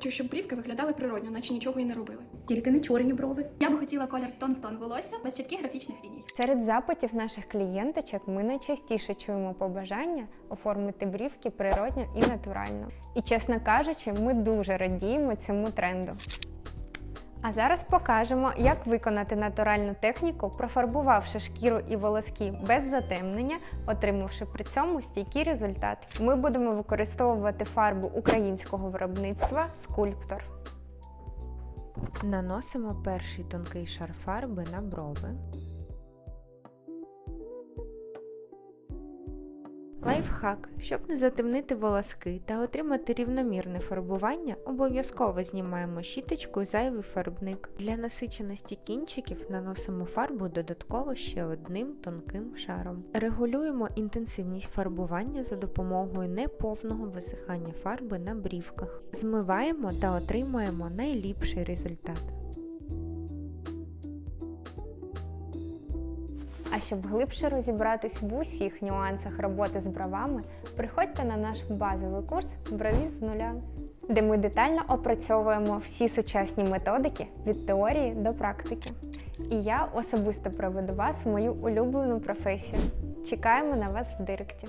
Хочу, щоб брівки виглядали природньо, наче нічого і не робили. Тільки не чорні брови. Я би хотіла колір тон в тон волосся без чітких графічних ліній. Серед запитів наших клієнточок ми найчастіше чуємо побажання оформити брівки природньо і натурально. І чесно кажучи, ми дуже радіємо цьому тренду. А зараз покажемо, як виконати натуральну техніку, профарбувавши шкіру і волоски без затемнення, отримавши при цьому стійкий результат. Ми будемо використовувати фарбу українського виробництва скульптор. Наносимо перший тонкий шар фарби на брови. Лайфхак. Щоб не затемнити волоски та отримати рівномірне фарбування, обов'язково знімаємо щіточку зайвий фарбник. Для насиченості кінчиків наносимо фарбу додатково ще одним тонким шаром. Регулюємо інтенсивність фарбування за допомогою неповного висихання фарби на брівках. Змиваємо та отримуємо найліпший результат. А щоб глибше розібратись в усіх нюансах роботи з бровами, приходьте на наш базовий курс Брові з нуля, де ми детально опрацьовуємо всі сучасні методики від теорії до практики. І я особисто проведу вас в мою улюблену професію. Чекаємо на вас в директі.